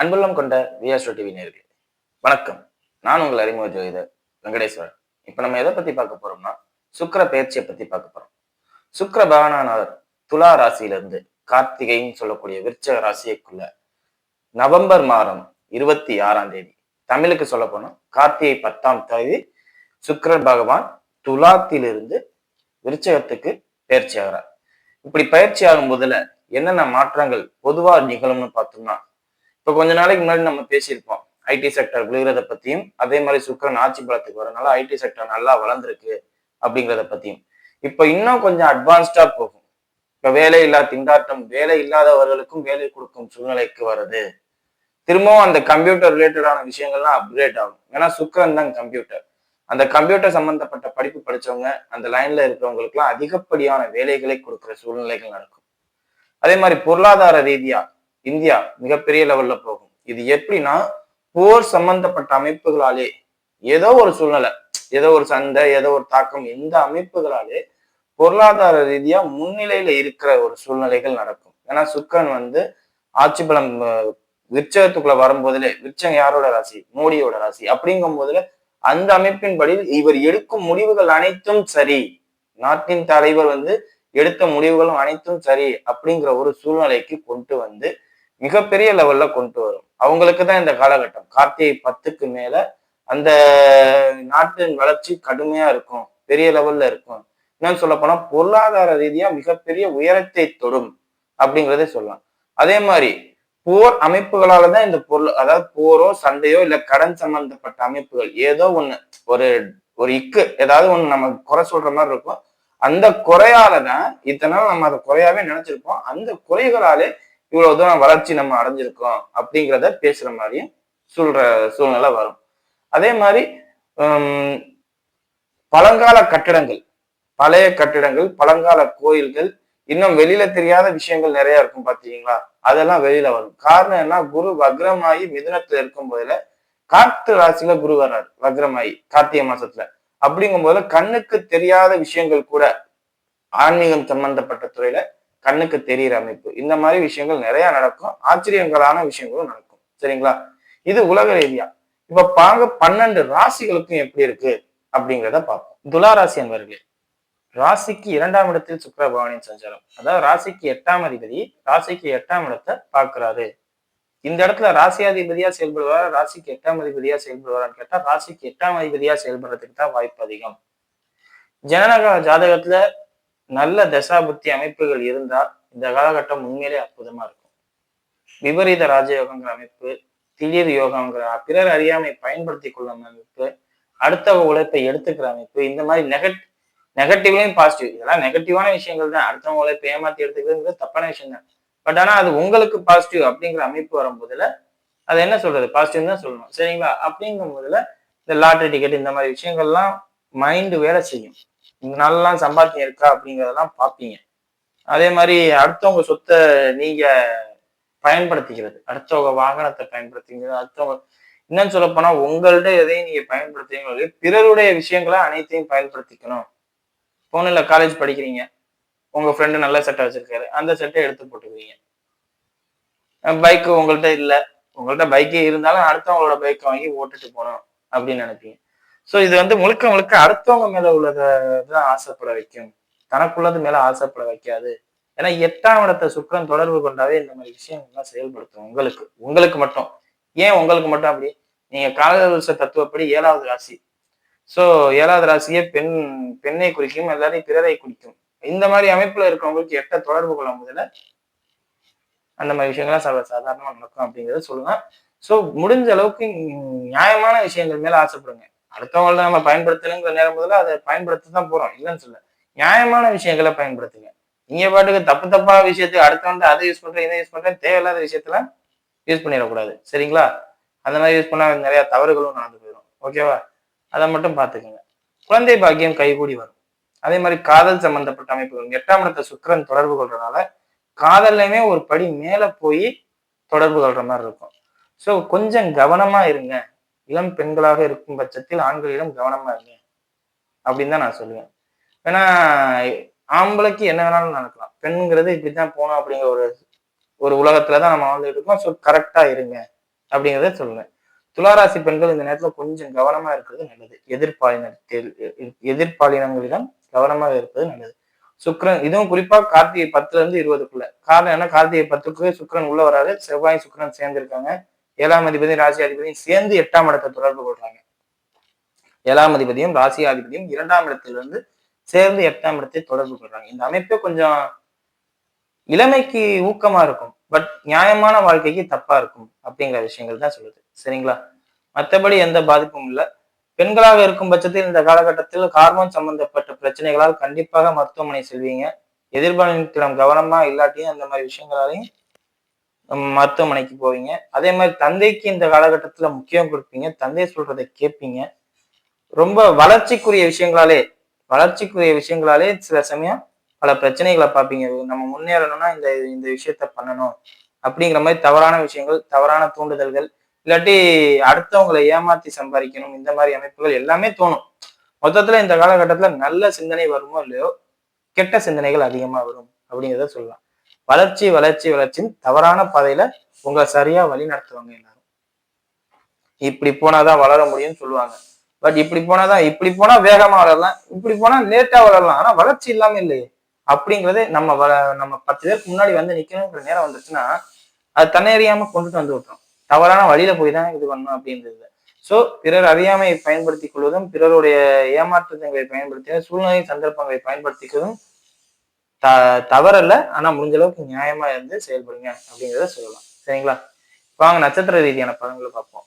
அன்புள்ளம் கொண்ட விஆஸ்ட்ரோ டிவி நேர்கள் வணக்கம். நான் உங்கள் அறிமுக ஜோதிடர் வெங்கடேஸ்வரன். இப்போ நம்ம எதை பத்தி பார்க்க போறோம்னா சுக்கிர பயிற்சியை பற்றி பார்க்க போறோம். சுக்கர பகவானானவர் துலா ராசியிலிருந்து கார்த்திகைன்னு சொல்லக்கூடிய விருச்சக ராசிக்குள்ள நவம்பர் மாதம் இருபத்தி ஆறாம் தேதி தமிழுக்கு சொல்ல போனா கார்த்திகை பத்தாம் தேதி சுக்கிரன் பகவான் துலாத்திலிருந்து விருச்சகத்துக்கு பயிற்சி ஆகிறார். இப்படி பயிற்சி ஆகும் போதுல என்னென்ன மாற்றங்கள் பொதுவா நிகழும்னு பார்த்தோம்னா இப்போ கொஞ்ச நாளைக்கு முன்னாடி நம்ம பேசியிருப்போம். ஐடி செக்டர் விழுகிறத பத்தியும் அதே மாதிரி சுக்கரன் ஆட்சி பலத்துக்கு வரனால ஐடி செக்டர் நல்லா வளர்ந்துருக்கு அப்படிங்கிறத பத்தியும். இப்போ இன்னும் கொஞ்சம் அட்வான்ஸ்டா போகும். இப்போ வேலை இல்லா திண்டாட்டம் வேலை இல்லாதவர்களுக்கும் வேலை கொடுக்கும் சூழ்நிலைக்கு வருது திரும்பவும் அந்த கம்ப்யூட்டர் ரிலேட்டடான விஷயங்கள்லாம் அப்கிரேட் ஆகும். ஏன்னா சுக்கரன் தான் கம்ப்யூட்டர் அந்த கம்ப்யூட்டர் சம்பந்தப்பட்ட படிப்பு படிச்சவங்க அந்த லைன்ல இருக்கிறவங்களுக்குலாம் அதிகப்படியான வேலைகளை கொடுக்குற சூழ்நிலைகள் நடக்கும். அதே மாதிரி பொருளாதார ரீதியா இந்தியா மிகப்பெரிய லெவல்ல போகும். இது எப்படின்னா போர் சம்பந்தப்பட்ட அமைப்புகளாலே ஏதோ ஒரு சூழ்நிலை ஏதோ ஒரு சண்டை ஏதோ ஒரு தாக்கம் இந்த அமைப்புகளாலே பொருளாதார ரீதியா முன்னிலையில இருக்கிற ஒரு சூழ்நிலைகள் நடக்கும். ஏன்னா சுக்கரன் வந்து ஆட்சி பலம் அஹ், விருச்சகத்துக்குள்ள வரும்போதுல யாரோட ராசி? மோடியோட ராசி. அப்படிங்கும் போதுல அந்த அமைப்பின்படி இவர் எடுக்கும் முடிவுகள் அனைத்தும் சரி. நாட்டின் தலைவர் வந்து எடுத்த முடிவுகளும் அனைத்தும் சரி அப்படிங்கிற ஒரு சூழ்நிலைக்கு கொண்டு வந்து மிகப்பெரிய லெவல்ல கொண்டு வரும். அவங்களுக்கு தான் இந்த காலகட்டம். கார்த்திகை பத்துக்கு மேல அந்த நாட்டின் வளர்ச்சி கடுமையா இருக்கும். பெரிய லெவல்ல இருக்கும். என்னன்னு சொல்ல போனா பொருளாதார ரீதியா மிகப்பெரிய உயரத்தை தொடும் அப்படிங்கிறதே சொல்லலாம். அதே மாதிரி போர் அமைப்புகளால தான் இந்த பொருள் அதாவது போரோ சண்டையோ இல்ல கடன் சம்பந்தப்பட்ட அமைப்புகள் ஏதோ ஒண்ணு ஒரு ஒரு இக்கு ஏதாவது ஒண்ணு நம்ம குறை சொல்ற மாதிரி இருக்கும். அந்த குறையால தான் இத்தனை நம்ம அதை குறையாவே நினைச்சிருப்போம். அந்த குறைகளாலே இவ்வளவு தூரம் வளர்ச்சி நம்ம அடைஞ்சிருக்கோம் அப்படிங்கிறத பேசுற மாதிரியும் சொல்ற சூழ்நிலை வரும். அதே மாதிரி பழங்கால கட்டிடங்கள் பழைய கட்டிடங்கள் பழங்கால கோயில்கள் இன்னும் வெளியில தெரியாத விஷயங்கள் நிறைய இருக்கும் பாத்தீங்களா? அதெல்லாம் வெளியில வரும். காரணம் என்ன? குரு வக்ரமாயி மிதுனத்துல இருக்கும் போதுல காத்து ராசியில குரு வர்றாரு வக்ரமாயி கார்த்திகை மாசத்துல. அப்படிங்கும் போது கண்ணுக்கு தெரியாத விஷயங்கள் கூட ஆன்மீகம் சம்பந்தப்பட்ட துறையில கண்ணுக்கு தெரியிற அமைப்பு. இந்த மாதிரி விஷயங்கள் நிறைய நடக்கும். ஆச்சரியங்களான விஷயங்களும் நடக்கும். சரிங்களா? இது உலக ரீதியா. இப்ப பாங்க பன்னெண்டு ராசிகளுக்கும் எப்படி இருக்கு அப்படிங்கிறத பார்ப்போம். துலா ராசி என்பவர்களே ராசிக்கு இரண்டாம் இடத்தில் சுக்கர பகவானின் சஞ்சாரம். அதாவது ராசிக்கு எட்டாம் அதிபதி ராசிக்கு எட்டாம் இடத்தை பார்க்கிறாரு. இந்த இடத்துல ராசியாதிபதியா செயல்படுவாரா? ராசிக்கு எட்டாம் அதிபதியா செயல்படுவாரான்னு கேட்டா ராசிக்கு எட்டாம் அதிபதியா செயல்படுறதுக்கு தான் வாய்ப்பு அதிகம். ஜனநக ஜாதகத்துல நல்ல தசாபுத்தி அமைப்புகள் இருந்தால் இந்த காலகட்டம் உண்மையிலே அற்புதமா இருக்கும். விபரீத ராஜயோகங்கிற அமைப்பு திடீர் யோகங்கிற பிறர் அறியாமை பயன்படுத்தி கொள்ளும் அமைப்பு அடுத்த உழைப்பை எடுத்துக்கிற அமைப்பு இந்த மாதிரி நெகட் நெகட்டிவ்லையும் பாசிட்டிவ் இதெல்லாம் நெகட்டிவான விஷயங்கள் தான். அடுத்தவங்க உழைப்பை ஏமாத்தி எடுத்துக்கிறது தப்பான விஷயம் தான். பட் ஆனா அது உங்களுக்கு பாசிட்டிவ் அப்படிங்கிற அமைப்பு வரும்போதுல அது என்ன சொல்றது? பாசிட்டிவ் தான் சொல்லணும். சரிங்களா? அப்படிங்கும் போதுல இந்த லாட்ரி டிக்கெட் இந்த மாதிரி விஷயங்கள்லாம் மைண்டு வேலை செய்யும். இந்த நாளெல்லாம் சம்பாத்தியம் இருக்கா அப்படிங்கிறதெல்லாம் பார்ப்பீங்க அதே மாதிரி அடுத்தவங்க சொத்தை நீங்க பயன்படுத்திக்கிறது. அடுத்தவங்க வாகனத்தை பயன்படுத்திக்கிறது. அடுத்தவங்க என்னன்னு சொல்ல போனா உங்கள்ட்ட எதையும் நீங்க பயன்படுத்துறீங்களோ பிறருடைய விஷயங்களை அனைத்தையும் பயன்படுத்திக்கணும். போன்ல காலேஜ் படிக்கிறீங்க. உங்க ஃப்ரெண்டு நல்ல செட்டை வச்சிருக்காரு. அந்த செட்டை எடுத்து போட்டுக்கிறீங்க. பைக்கு உங்கள்ட்ட இல்லை. உங்கள்ட்ட பைக்கே இருந்தாலும் அடுத்தவங்களோட பைக்கை வாங்கி ஓட்டுட்டு போகணும் அப்படின்னு நினைப்பீங்க. ஸோ இது வந்து முழுக்க முழுக்க அடுத்தவங்க மேல உள்ளதான் ஆசைப்பட வைக்கும். தனக்குள்ளது மேல ஆசைப்பட வைக்காது. ஏன்னா எட்டாம் இடத்த சுக்கரன் தொடர்பு கொண்டாவே இந்த மாதிரி விஷயங்கள்லாம் செயல்படுத்தும் உங்களுக்கு. உங்களுக்கு மட்டும். ஏன் உங்களுக்கு மட்டும் அப்படி? நீங்க காலவரிச தத்துவப்படி ஏழாவது ராசி. ஸோ ஏழாவது ராசியே பெண் பெண்ணை குறிக்கும் எல்லாரையும் பிறரை குறிக்கும். இந்த மாதிரி அமைப்புல இருக்கிறவங்களுக்கு எட்ட தொடர்பு கொள்ளும் போதுல அந்த மாதிரி விஷயங்கள்லாம் சர்வ சாதாரணமா நடக்கும் அப்படிங்கிறத சொல்லலாம் ஸோ முடிஞ்ச அளவுக்கு நியாயமான விஷயங்கள் மேல ஆசைப்படுங்க. அடுத்தவங்கள்ட்ட நம்ம பயன்படுத்தணுங்கிற நேரம் முதல்ல அதை பயன்படுத்த தான் போறோம். இல்லைன்னு சொல்ல நியாயமான விஷயங்களை பயன்படுத்துங்க. நீங்க பாட்டுக்கு தப்பு தப்பான விஷயத்துக்கு அடுத்தவன்ட்டு அதை யூஸ் பண்றேன் இதை யூஸ் பண்றேன் தேவையில்லாத விஷயத்துல யூஸ் பண்ணிடக்கூடாது. சரிங்களா? அந்த மாதிரி யூஸ் பண்ணா நிறைய தவறுகளும் நடந்து போயிடும். ஓகேவா அதை மட்டும் பார்த்துக்கோங்க. குழந்தை பாக்கியம் கைகூடி வரும். அதே மாதிரி காதல் சம்பந்தப்பட்ட அமைப்புகள். எட்டாம் இடத்தை சுக்கிரன் தொடர்பு கொள்றதுனால காதல்லையுமே ஒரு படி மேல போய் தொடர்பு கொள்ற மாதிரி இருக்கும். ஸோ கொஞ்சம் கவனமா இருங்க. இளம் பெண்களாக இருக்கும் பட்சத்தில் ஆண்களிடம் கவனமா இருங்க. அப்படின்னு தான் நான் சொல்லுவேன். ஏன்னா ஆம்பளைக்கு என்ன வேணாலும் நடக்கலாம். பெண்ங்கிறது இப்படிதான் போகணும் அப்படிங்கிற ஒரு ஒரு உலகத்துல தான் நம்ம வாழ்ந்துட்டு இருக்கோம். ஸோ கரெக்டா இருங்க அப்படிங்கிறத சொல்லுவேன். துளாராசி பெண்கள் இந்த நேரத்துல கொஞ்சம் கவனமா இருக்கிறது நல்லது. எதிர்பாலினத்தில் எதிர்பாலினங்களிடம் கவனமாக இருப்பது நல்லது. சுக்கரன் இதுவும் குறிப்பா கார்த்திகை பத்துல இருந்து இருபதுக்குள்ள. காரணம் என்ன? கார்த்திகை பத்துக்கு சுக்கரன் உள்ள வராது செவ்வாய் சுக்கரன் சேர்ந்திருக்காங்க ஏழாம் அதிபதி ராசி அதிபதியும் சேர்ந்து எட்டாம் இடத்தை தொடர்பு கொள்றாங்க. ஏழாம் அதிபதியும் ராசி அதிபதியும் இரண்டாம் இடத்திலிருந்து சேர்ந்து எட்டாம் இடத்தை தொடர்பு கொள்றாங்க. இந்த அமைப்பே கொஞ்சம் இளமைக்கு ஊக்கமா இருக்கும். பட் நியாயமான வாழ்க்கைக்கு தப்பா இருக்கும் அப்படிங்கிற விஷயங்கள் தான் சொல்லுது. சரிங்களா? மற்றபடி எந்த பாதிப்பும் இல்லை. பெண்களாக இருக்கும் பட்சத்தில் இந்த காலகட்டத்தில் ஹார்மோன் சம்பந்தப்பட்ட பிரச்சனைகளால் கண்டிப்பாக மருத்துவமனை செல்வீங்க. எதிர்பாலினத்திடம் கவனமா இல்லாட்டியும் அந்த மாதிரி விஷயங்களாலையும் மருத்துவமனைக்கு போவீங்க. அதே மாதிரி தந்தைக்கு இந்த காலகட்டத்துல முக்கியம் கொடுப்பீங்க. தந்தை சொல்றதை கேட்பீங்க. ரொம்ப வளர்ச்சிக்குரிய விஷயங்களாலே வளர்ச்சிக்குரிய விஷயங்களாலே சில சமயம் பல பிரச்சனைகளை பார்ப்பீங்க. நம்ம முன்னேறணும்னா இந்த இந்த விஷயத்த பண்ணணும். அப்படிங்கிற மாதிரி தவறான விஷயங்கள் தவறான தூண்டுதல்கள் இல்லாட்டி அடுத்தவங்களை ஏமாத்தி சம்பாதிக்கணும். இந்த மாதிரி அமைப்புகள் எல்லாமே தோணும். மொத்தத்துல இந்த காலகட்டத்துல நல்ல சிந்தனை வருமோ இல்லையோ கெட்ட சிந்தனைகள் அதிகமா வரும். அப்படிங்கிறத சொல்லலாம். வளர்ச்சி வளர்ச்சி வளர்ச்சின்னு தவறான பாதையில உங்களை சரியா வழி நடத்துவாங்க எல்லாரும். இப்படி போனாதான் வளர முடியும்னு சொல்லுவாங்க. பட் இப்படி போனாதான் இப்படி போனா வேகமா வளரலாம் இப்படி போனா லேட்டா வளரலாம். ஆனா வளர்ச்சி இல்லாம இல்லையே. அப்படிங்கறதே நம்ம வ நம்ம பத்து பேருக்கு முன்னாடி வந்து நிக்கணுங்கிற நேரம் வந்துருச்சுன்னா அது தன்னறியாம கொண்டுட்டு வந்து விட்டுரும். தவறான வழியில போய் தான் இது பண்ணணும் அப்படின்றது சோ பிறர் அறியாமையை பயன்படுத்திக் கொள்வதும் பிறருடைய ஏமாற்றங்களை பயன்படுத்தி சூழ்நிலை சந்தர்ப்பங்களை பயன்படுத்திக்கிறதும் த தவறல்ல. ஆனா முடிஞ்ச அளவுக்கு நியாயமா இருந்து செயல்படுங்க அப்படிங்கிறத சொல்லலாம். சரிங்களா? வாங்க நட்சத்திர ரீதியான பலன்களை பார்ப்போம்.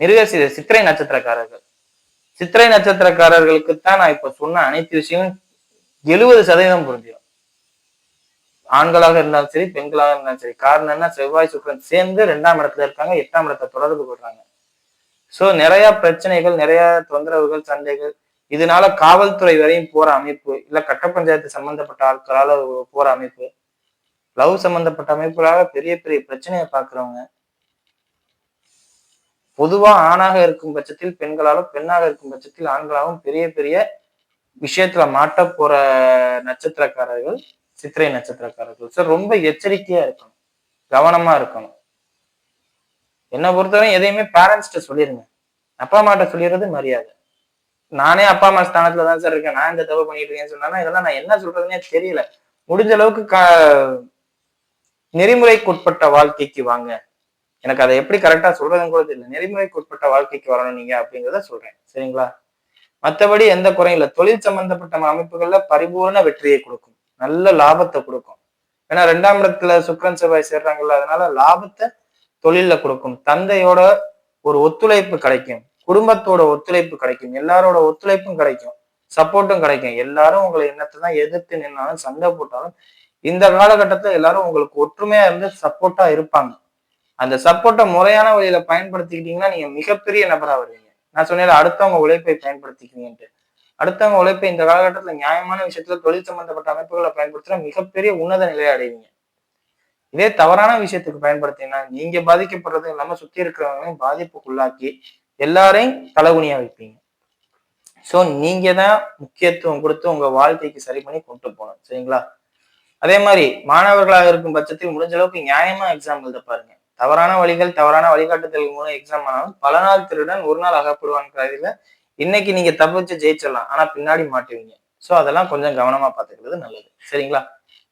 மிருகசி சித்திரை நட்சத்திரக்காரர்கள். சித்திரை நட்சத்திரக்காரர்களுக்கு தான் நான் இப்ப சொன்ன அனைத்து விஷயமும் எழுபது சதவீதம் புரிஞ்சிடும் ஆண்களாக இருந்தாலும் சரி பெண்களாக இருந்தாலும் சரி. காரணம் என்ன? செவ்வாய் சுக்கிரன் சேர்ந்து ரெண்டாம் இடத்துல இருக்காங்க எட்டாம் இடத்தை தொடர்பு கொள்றாங்க. சோ நிறைய பிரச்சனைகள் நிறைய தொந்தரவுகள் சண்டைகள் இதனால காவல்துறை வரையும் போற அமைப்பு இல்ல கட்ட பஞ்சாயத்து சம்பந்தப்பட்ட ஆட்களால போற அமைப்பு லவ் சம்பந்தப்பட்ட அமைப்புகளால பெரிய பெரிய பிரச்சனையை பாக்குறவங்க பொதுவா ஆணாக இருக்கும் பட்சத்தில் பெண்களாலும் பெண்ணாக இருக்கும் பட்சத்தில் ஆண்களாகவும் பெரிய பெரிய விஷயத்துல மாட்ட போற நட்சத்திரக்காரர்கள் சித்திரை நட்சத்திரக்காரர்கள். சார் ரொம்ப எச்சரிக்கையா இருக்கணும். கவனமா இருக்கணும். என்னை பொறுத்தவரை எதையுமே பேரண்ட்ஸ்கிட்ட சொல்லிருங்க. அப்பா அம்மாட்ட சொல்லிடுறது மரியாதை. நானே அப்பா அம்மா ஸ்தானத்துல தான் சார் இருக்கேன். நான் இந்த தப்பு பண்ணிட்டு இருக்கேன்னு சொன்னா இதெல்லாம் நான் என்ன சொல்றதுன்னே தெரியல. முடிஞ்ச அளவுக்கு க நெறிமுறைக்குட்பட்ட வாழ்க்கைக்கு வாங்க. எனக்கு அதை எப்படி கரெக்டா சொல்றதுன்னு கூட தெரியல. நெறிமுறைக்குட்பட்ட வாழ்க்கைக்கு வரணும் நீங்க அப்படிங்கிறத சொல்றேன். சரிங்களா? மற்றபடி எந்த குறையும் இல்லை. தொழில் சம்பந்தப்பட்ட அமைப்புகள்ல பரிபூர்ண வெற்றியை கொடுக்கும். நல்ல லாபத்தை கொடுக்கும். ஏன்னா ரெண்டாம் இடத்துல சுக்கரன் செவ்வாய் சேர்றாங்கல்ல அதனால லாபத்தை தொழில்ல கொடுக்கும். தந்தையோட ஒரு ஒத்துழைப்பு கிடைக்கும். குடும்பத்தோட ஒத்துழைப்பு கிடைக்கும். எல்லாரோட ஒத்துழைப்பும் கிடைக்கும். சப்போர்ட்டும் கிடைக்கும். எல்லாரும் உங்களை எண்ணத்தை தான் எதிர்த்து நின்னாலும் சண்டை போட்டாலும் இந்த காலகட்டத்துல எல்லாரும் உங்களுக்கு ஒற்றுமையா இருந்து சப்போர்ட்டா இருப்பாங்க. அந்த சப்போர்ட்டை முறையான வழியில பயன்படுத்திக்கிட்டீங்கன்னா நீங்க மிகப்பெரிய நபரா வருவீங்க. நான் சொன்னேன் அடுத்தவங்க உழைப்பை பயன்படுத்திக்கிறீங்கன்ட்டு. அடுத்தவங்க உழைப்பை இந்த காலகட்டத்துல நியாயமான விஷயத்துல தொழில் சம்பந்தப்பட்ட அமைப்புகளை பயன்படுத்தினா மிகப்பெரிய உன்னத நிலையை அடைவீங்க. இதே தவறான விஷயத்துக்கு பயன்படுத்தினா நீங்க பாதிக்கப்படுறது இல்லாம சுத்தி இருக்கிறவங்களையும் பாதிப்புக்குள்ளாக்கி எல்லாரையும் தலைகுனியா வைப்பீங்க. சோ நீங்க தான் முக்கியத்துவம் கொடுத்து உங்க வாழ்க்கைக்கு சரி பண்ணி கொண்டு போகணும். சரிங்களா? அதே மாதிரி மாணவர்களாக இருக்கும் பட்சத்தில் முடிஞ்ச அளவுக்கு நியாயமா எக்ஸாம் எழுத பாருங்க. தவறான வழிகள் தவறான வழிகாட்டுதல் மூலம் எக்ஸாம் ஆனாலும் பல நாள் திருடன் ஒரு நாள் அகப்படுவான்னு இன்னைக்கு நீங்க தப்பிச்சு ஜெயிச்சிடலாம். ஆனா பின்னாடி மாட்டுவீங்க சோ அதெல்லாம் கொஞ்சம் கவனமா பாத்துக்கிறது நல்லது. சரிங்களா?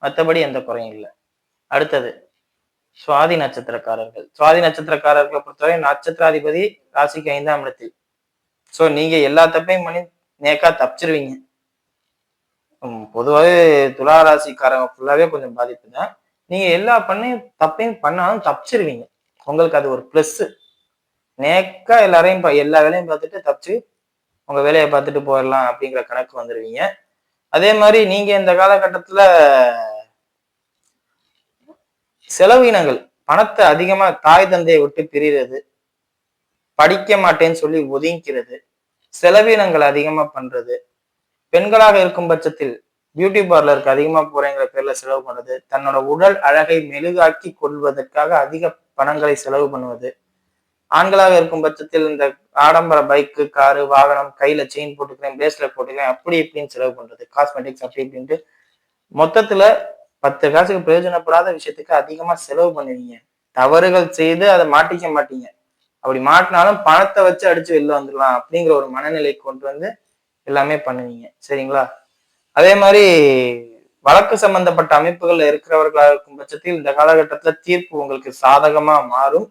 மற்றபடி எந்த குறையும் இல்லை. அடுத்தது சுவாதி நட்சத்திரக்காரர்கள். சுவாதி நட்சத்திரக்காரர்களை பொறுத்தவரை நட்சத்திராதிபதி ராசிக்கு ஐந்தாம் இடத்தில். ஸோ நீங்க எல்லா தப்பையும் பண்ணி நேக்கா தப்பிச்சிருவீங்க. பொதுவாகவே துலா ராசிக்காரங்க ஃபுல்லாவே கொஞ்சம் பாதிப்பு தான். நீங்க எல்லா பண்ணையும் தப்பையும் பண்ணாலும் தப்பிச்சிருவீங்க. உங்களுக்கு அது ஒரு ப்ளஸ் நேக்கா எல்லாரையும் எல்லா வேலையும் பார்த்துட்டு தப்பிச்சு உங்க வேலையை பார்த்துட்டு போயிடலாம் அப்படிங்கிற கணக்கு வந்துடுவீங்க அதே மாதிரி நீங்க இந்த காலகட்டத்துல செலவினங்கள். பணத்தை அதிகமா தாய் தந்தையை விட்டு பிரிகிறது. படிக்க மாட்டேன்னு சொல்லி ஒதுங்கிக்கிறது. செலவினங்கள் அதிகமா பண்றது. பெண்களாக இருக்கும் பட்சத்தில் பியூட்டி பார்லருக்கு அதிகமா போறேங்கிற பேர்ல செலவு பண்ணுறது தன்னோட உடல் அழகை மெழுகாக்கி கொள்வதற்காக அதிக பணங்களை செலவு பண்ணுவது. ஆண்களாக இருக்கும் பட்சத்தில் இந்த ஆடம்பர பைக்கு காரு வாகனம் கையில செயின் போட்டுக்கிறேன் பிரேஸ்லெட் போட்டுக்கிறேன் அப்படி இப்படின்னு செலவு பண்றது. காஸ்மெட்டிக்ஸ் அப்படி இப்படின்ட்டு மொத்தத்துல பத்து காசுக்கு பிரயோஜனப்படாத விஷயத்துக்கு அதிகமா செலவு பண்ணுவீங்க. தவறுகள் செய்து அதை மாட்டிக்க மாட்டீங்க. அப்படி மாட்டினாலும் பணத்தை வச்சு அடிச்சு வெளில வந்துடலாம் அப்படிங்கிற ஒரு மனநிலை கொண்டு வந்து எல்லாமே பண்ணுவீங்க. சரிங்களா? அதே மாதிரி வழக்கு சம்பந்தப்பட்ட அமைப்புகள்ல இருக்கிறவர்களாக இருக்கும் பட்சத்தில் இந்த காலகட்டத்துல தீர்ப்பு உங்களுக்கு சாதகமா மாறும்.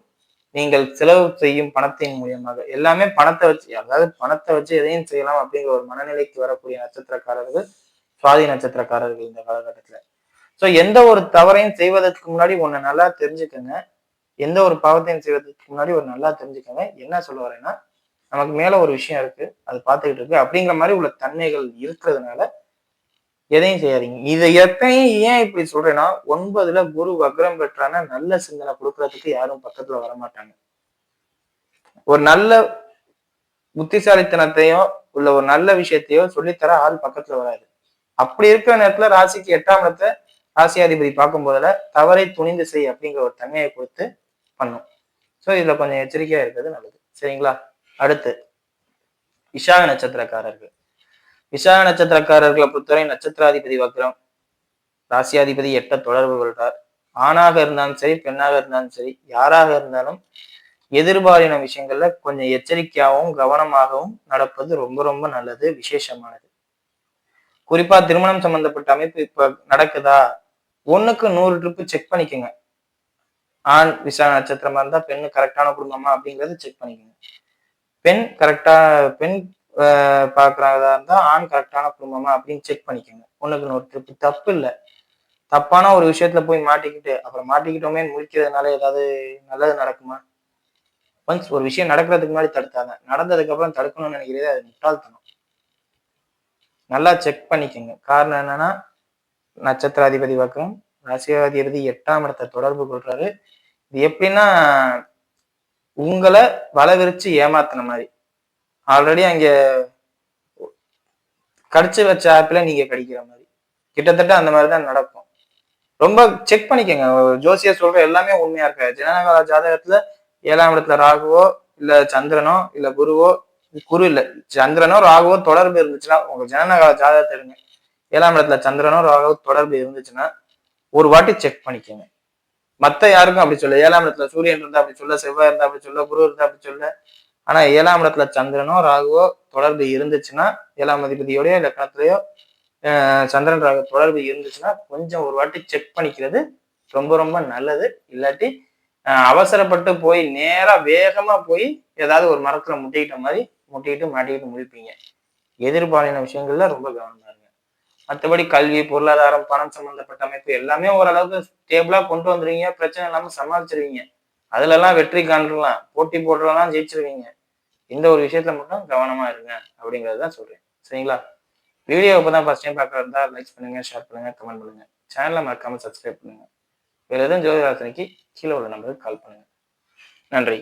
நீங்கள் செலவு செய்யும் பணத்தின் மூலியமாக. எல்லாமே பணத்தை வச்சு அதாவது பணத்தை வச்சு எதையும் செய்யலாம் அப்படிங்கிற ஒரு மனநிலைக்கு வரக்கூடிய நட்சத்திரக்காரர்கள் சுவாதி நட்சத்திரக்காரர்கள் இந்த காலகட்டத்துல. சோ எந்த ஒரு தவறையும் செய்வதற்கு முன்னாடி ஒண்ணு நல்லா தெரிஞ்சுக்கங்க. எந்த ஒரு பாவத்தையும் செய்வதற்கு முன்னாடி ஒரு நல்லா தெரிஞ்சுக்கங்க. என்ன சொல்ல வரேன்னா நமக்கு மேல ஒரு விஷயம் இருக்கு அது பார்த்துக்கிட்டு இருக்கு. அப்படிங்கிற மாதிரி உள்ள தன்மைகள் இருக்கிறதுனால எதையும் செய்யாதீங்க. இதை எத்தையும் ஏன் இப்படி சொல்றேன்னா ஒன்பதுல குரு வக்ரம் பெற்றான நல்ல சிந்தனை கொடுக்கறதுக்கு யாரும் பக்கத்துல வரமாட்டாங்க. ஒரு நல்ல புத்திசாலித்தனத்தையோ உள்ள ஒரு நல்ல விஷயத்தையோ சொல்லித்தர ஆள் பக்கத்துல வராது. அப்படி இருக்கிற நேரத்துல ராசிக்கு எட்டாம் இடத்தை ராசியாதிபதி பார்க்கும் போதில் தவறை துணிந்து செய் அப்படிங்கிற ஒரு தன்மையை கொடுத்து பண்ணும். ஸோ இதுல கொஞ்சம் எச்சரிக்கையா இருக்கிறது நல்லது. சரிங்களா? அடுத்து விஷாக நட்சத்திரக்காரர்கள். விசாக நட்சத்திரக்காரர்களை பொறுத்தவரை நட்சத்திராதிபதி வக்ரம் ராசியாதிபதி எட்ட தொடர்பு கொள்றார். ஆணாக இருந்தாலும் சரி பெண்ணாக இருந்தாலும் சரி யாராக இருந்தாலும் எதிர்பாலின விஷயங்கள்ல கொஞ்சம் எச்சரிக்கையாகவும் கவனமாகவும் நடப்பது ரொம்ப ரொம்ப நல்லது விசேஷமானது. குறிப்பா திருமணம் சம்பந்தப்பட்ட அமைப்பு இப்ப நடக்குதா? ஒண்ணுக்கு நூறு ட்ரிப்பு செக் பண்ணிக்கோங்க. ஆண் விசா நட்சத்திரமா இருந்தா பெண்ணு கரெக்டான குடும்பமா அப்படிங்கறத செக் பண்ணிக்கோங்க. பெண் கரெக்டா பெண் பாக்குறதா இருந்தா ஆண் கரெக்டான குடும்பமா அப்படின்னு செக் பண்ணிக்கோங்க. ஒண்ணுக்கு நூறு ட்ரிப்பு தப்பு இல்லை. தப்பான ஒரு விஷயத்துல போய் மாட்டிக்கிட்டு அப்புறம் மாட்டிக்கிட்டோமே முடிக்கிறதுனால ஏதாவது நல்லது நடக்குமா? ஒன்ஸ் ஒரு விஷயம் நடக்கிறதுக்கு முன்னாடி தடுத்தாங்க நடந்ததுக்கு அப்புறம் தடுக்கணும்னு நினைக்கிறது அது முட்டாள்தனம். நல்லா செக் பண்ணிக்கோங்க. காரணம் என்னன்னா நட்சத்திராதிபதி பக்கம் ராசியாதிபதி எட்டாம் இடத்தை தொடர்பு கொள்றாரு. இது எப்படின்னா உங்களை வளவிரிச்சு ஏமாத்தின மாதிரி. ஆல்ரெடி அங்க கடிச்சு வச்ச ஆப்பில் நீங்க கடிக்கிற மாதிரி. கிட்டத்தட்ட அந்த மாதிரி தான் நடக்கும். ரொம்ப செக் பண்ணிக்கோங்க. ஜோசியர் சொல்ற எல்லாமே உண்மையா இருக்காது. ஜனநகால ஜாதகத்துல ஏழாம் இடத்துல ராகுவோ இல்ல சந்திரனோ இல்ல குருவோ குரு இல்ல சந்திரனோ ராகுவோ தொடர்பு இருந்துச்சுன்னா உங்க ஜனநகால ஜாதகத்தை எடுங்க. ஏழாம் இடத்துல சந்திரனோ ராகு தொடர்பு இருந்துச்சுன்னா ஒரு வாட்டி செக் பண்ணிக்கோங்க. மத்த யாருக்கும் அப்படி சொல்ல ஏழாம் இடத்துல சூரியன் இருந்தா அப்படி சொல்ல செவ்வாய் இருந்தா அப்படி சொல்ல குரு இருந்தா அப்படி சொல்ல. ஆனா ஏழாம் இடத்துல சந்திரனோ ராகுவோ தொடர்பு இருந்துச்சுன்னா ஏழாம் அதிபதியோடய லக்கணத்திலேயோ சந்திரன் ராகு தொடர்பு இருந்துச்சுன்னா கொஞ்சம் ஒரு வாட்டி செக் பண்ணிக்கிறது ரொம்ப ரொம்ப நல்லது. இல்லாட்டி அவசரப்பட்டு போய் நேரா வேகமா போய் ஏதாவது ஒரு மரத்துல முட்டிக்கிட்ட மாதிரி முட்டிக்கிட்டு மாட்டிக்கிட்டு முடிப்பீங்க எதிர்பாலின விஷயங்கள்ல ரொம்ப கவனமா மற்றபடி கல்வி பொருளாதாரம் பணம் சம்பந்தப்பட்ட அமைப்பு எல்லாமே ஓரளவுக்கு ஸ்டேபிளா கொண்டு வந்துருவீங்க. பிரச்சனை இல்லாம சமாளிச்சிருவீங்க. அதுல எல்லாம் வெற்றி காண்டலாம் போட்டி போடுறதெல்லாம் ஜெயிச்சிருவீங்க. இந்த ஒரு விஷயத்துல மட்டும் கவனமா இருங்க அப்படிங்கிறது தான் சொல்றேன். சரிங்களா? வீடியோ இப்போ தான் ஃபர்ஸ்ட் டைம் பார்க்குறதா லைக் பண்ணுங்க ஷேர் பண்ணுங்க கமெண்ட் பண்ணுங்க. சேனலை மறக்காம சப்ஸ்கிரைப் பண்ணுங்க. வேற எதுவும் ஜோதிராசனைக்கு கீழே உள்ள நம்பருக்கு கால் பண்ணுங்க. நன்றி.